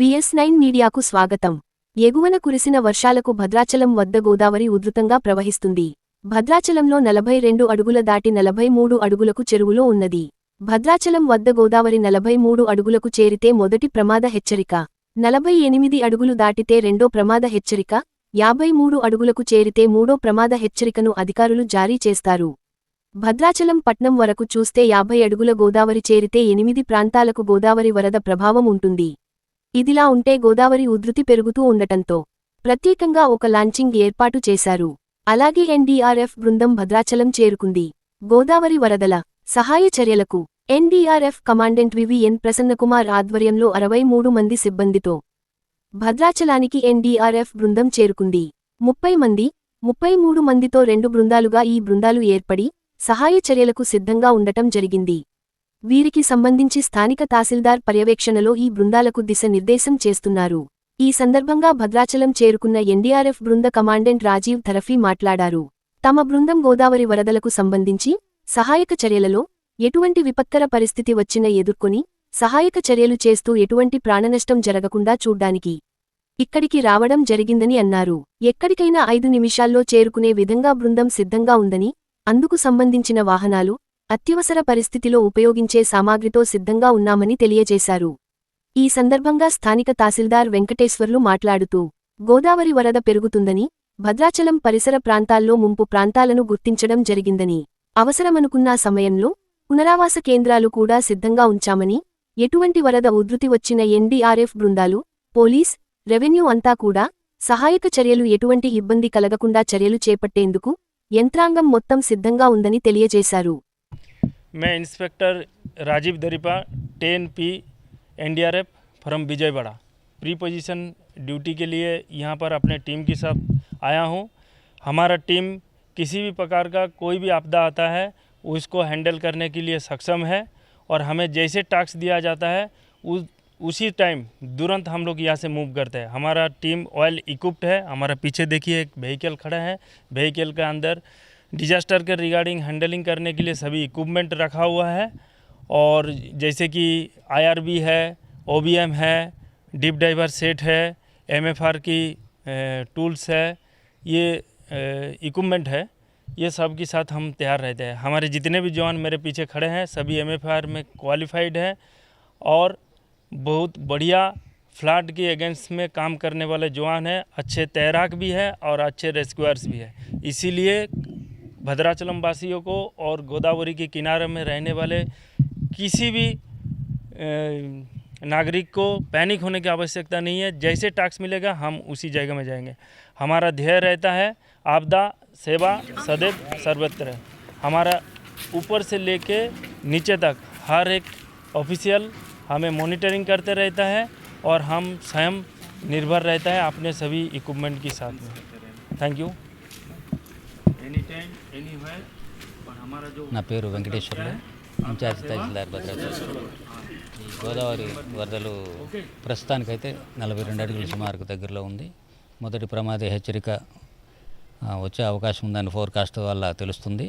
VS nine మీడియాకు స్వాగతం. ఎగువన కురిసిన వర్షాలకు భద్రాచలం వద్ద గోదావరి ఉధృతంగా ప్రవహిస్తుంది. భద్రాచలంలో నలభై రెండు అడుగుల దాటి నలభై మూడు అడుగులకు చెరువులో ఉన్నది. భద్రాచలం వద్ద గోదావరి నలభై మూడు అడుగులకు చేరితే మొదటి ప్రమాద హెచ్చరిక. నలభై ఎనిమిది అడుగులు దాటితే రెండో ప్రమాద హెచ్చరిక. యాభై మూడు అడుగులకు చేరితే మూడో ప్రమాద హెచ్చరికను అధికారులు జారీ చేస్తారు. భద్రాచలం పట్నం వరకు చూస్తే యాభై అడుగుల గోదావరి చేరితే ఎనిమిది ప్రాంతాలకు గోదావరి వరద ప్రభావం ఉంటుంది. ఇదిలా ఉంటే గోదావరి ఉధృతి పెరుగుతూ ఉండటంతో ప్రత్యేకంగా ఒక లాంచింగ్ ఏర్పాటు చేశారు. అలాగే ఎన్డీఆర్ఎఫ్ బృందం భద్రాచలం చేరుకుంది. గోదావరి వరదల సహాయ చర్యలకు ఎన్డీఆర్ఎఫ్ కమాండెంట్ వివిఎన్ ప్రసన్నకుమార్ ఆధ్వర్యంలో అరవై మూడు మంది సిబ్బందితో భద్రాచలానికి ఎన్డీఆర్ఎఫ్ బృందం చేరుకుంది. ముప్పై మంది ముప్పై మూడు మందితో రెండు బృందాలుగా ఈ బృందాలు ఏర్పడి సహాయ చర్యలకు సిద్ధంగా ఉండటం జరిగింది. వీరికి సంబంధించి స్థానిక తహసీల్దార్ పర్యవేక్షణలో ఈ బృందాలకు దిశనిర్దేశం చేస్తున్నారు. ఈ సందర్భంగా భద్రాచలం చేరుకున్న ఎన్డీఆర్ఎఫ్ బృంద కమాండెంట్ రాజీవ్ థరఫీ మాట్లాడారు. తమ బృందం గోదావరి వరదలకు సంబంధించి సహాయక చర్యలలో ఎటువంటి విపత్కర పరిస్థితి వచ్చినా ఎదుర్కొని సహాయక చర్యలు చేస్తూ ఎటువంటి ప్రాణనష్టం జరగకుండా చూడ్డానికి ఇక్కడికి రావడం జరిగిందని అన్నారు. ఎక్కడికైనా ఐదు నిమిషాల్లో చేరుకునే విధంగా బృందం సిద్ధంగా ఉందని అందుకు సంబంధించిన వాహనాలు అత్యవసర పరిస్థితిలో ఉపయోగించే సామాగ్రితో సిద్ధంగా ఉన్నామని తెలియజేశారు. ఈ సందర్భంగా స్థానిక తహసీల్దార్ వెంకటేశ్వర్లు మాట్లాడుతూ గోదావరి వరద పెరుగుతుందని భద్రాచలం పరిసర ప్రాంతాల్లో ముంపు ప్రాంతాలను గుర్తించడం జరిగిందని అవసరమనుకున్న సమయంలో పునరావాస కేంద్రాలు కూడా సిద్ధంగా ఉంచామని ఎటువంటి వరద ఉధృతి వచ్చిన ఎన్డీఆర్ఎఫ్ బృందాలు పోలీస్ రెవెన్యూ అంతా కూడా సహాయక చర్యలు ఎటువంటి ఇబ్బంది కలగకుండా చర్యలు చేపట్టేందుకు యంత్రాంగం మొత్తం సిద్ధంగా ఉందని తెలియజేశారు. मैं inspector Rajiv Daripa, ten P, NDRF, from Vijayawada. Pre position duty के लिए यहाँ पर अपने टीम के साथ आया हूँ। हमारा टीम किसी भी प्रकार का कोई भी आपदा आता है, उसको हैंडल करने के लिए सक्षम है और हमें जैसे टास्क दिया जाता है, उस, उसी टाइम तुरंत हम लोग यहाँ से मूव करते हैं। हमारा टीम ऑयल इक्विप्ड है, हमारा पीछे देखिए एक व्हीकल खड़ा है। व्हीकल के अंदर डिजास्टर के रिगार्डिंग हैंडलिंग करने के लिए सभी इक्विपमेंट रखा हुआ है। और जैसे कि आईआरबी है, ओबीएम है, डीप डाइवर सेट है, एमएफआर की टूल्स है, ये इक्विपमेंट है। ये सब के साथ हम तैयार रहते हैं। हमारे जितने भी जवान मेरे पीछे खड़े हैं, सभी एमएफआर में क्वालिफाइड हैं और बहुत बढ़िया फ्लड के अगेंस्ट में काम करने वाले जवान हैं। अच्छे तैराक भी है और अच्छे रेस्क्यूअर्स भी है। इसीलिए भद्राचलम वासियों को और गोदावरी के किनारे में रहने वाले किसी भी नागरिक को पैनिक होने की आवश्यकता नहीं है। जैसे टैक्स मिलेगा, हम उसी जगह में जाएँगे। हमारा ध्येय रहता है, आपदा, सेवा, सदैव सर्वत्र। हमारा ऊपर से लेके नीचे तक हर एक ऑफिशियल हमें मॉनिटरिंग करते रहता है और हम स्वयं निर्भर रहता है अपने सभी इक्विपमेंट के साथ में। Thank you. నా పేరు వెంకటేశ్వర్లు. ఇన్ఛార్జ్ తహసీల్దార్ భద్రాచలం. ఈ గోదావరి వరదలు ప్రస్తుతానికైతే నలభై రెండు అడుగుల సుమారుకు దగ్గరలో ఉంది. మొదటి ప్రమాద హెచ్చరిక వచ్చే అవకాశం ఉందని ఫోర్కాస్ట్ వల్ల తెలుస్తుంది.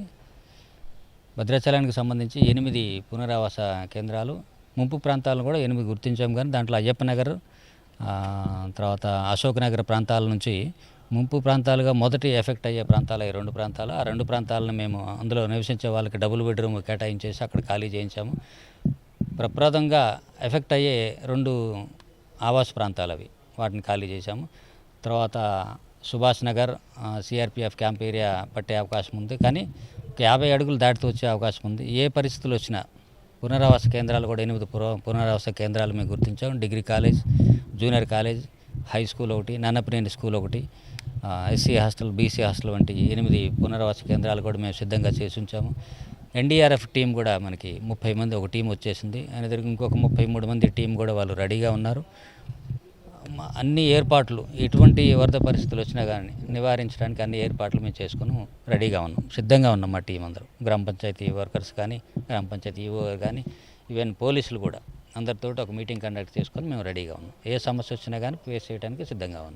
భద్రాచలానికి సంబంధించి ఎనిమిది పునరావాస కేంద్రాలు ముంపు ప్రాంతాలను కూడా ఎనిమిది గుర్తించాం. కానీ దాంట్లో అయ్యప్ప నగర్ తర్వాత అశోక్ నగర్ ప్రాంతాల నుంచి ముంపు ప్రాంతాలుగా మొదటి ఎఫెక్ట్ అయ్యే ప్రాంతాలు ఈ రెండు ప్రాంతాలు. ఆ రెండు ప్రాంతాలను మేము అందులో నివసించే వాళ్ళకి డబుల్ బెడ్రూమ్ కేటాయించేసి అక్కడ ఖాళీ చేయించాము. ప్రప్రదంగా ఎఫెక్ట్ అయ్యే రెండు ఆవాస ప్రాంతాలు అవి. వాటిని ఖాళీ చేశాము. తర్వాత Subhash Nagar CRPF camp area పట్టే అవకాశం ఉంది. కానీ ఒక యాభై అడుగులు దాటుతూ వచ్చే అవకాశం ఉంది. ఏ పరిస్థితులు వచ్చినా పునరావాస కేంద్రాలు కూడా ఎనిమిది పుర పునరావాస కేంద్రాలు మేము గుర్తించాం degree college junior college high school ఒకటి నన్నపనేని స్కూల్ ఒకటి. ఎస్సీ హాస్టల్ బీసీ హాస్టల్ వంటి ఎనిమిది పునరావాస కేంద్రాలు కూడా మేము సిద్ధంగా చేసి ఉంచాము ఎన్డీఆర్ఎఫ్ టీం కూడా మనకి ముప్పై మంది ఒక టీం వచ్చేసింది. ఆయన దగ్గర ఇంకొక ముప్పై మూడు మంది టీం కూడా వాళ్ళు రెడీగా ఉన్నారు. అన్ని ఏర్పాట్లు ఎటువంటి వరద పరిస్థితులు వచ్చినా కానీ నివారించడానికి అన్ని ఏర్పాట్లు మేము చేసుకుని రెడీగా ఉన్నాం. సిద్ధంగా ఉన్నాం మా టీం అందరూ. గ్రామ పంచాయతీ వర్కర్స్ కానీ గ్రామ పంచాయతీ ఈవో కానీ ఈవెన్ పోలీసులు కూడా అందరితో ఒక మీటింగ్ కండక్ట్ చేసుకొని మేము రెడీగా ఉన్నాం. ఏ సమస్య వచ్చినా కానీ ఫేస్ చేయడానికి సిద్ధంగా ఉన్నాం.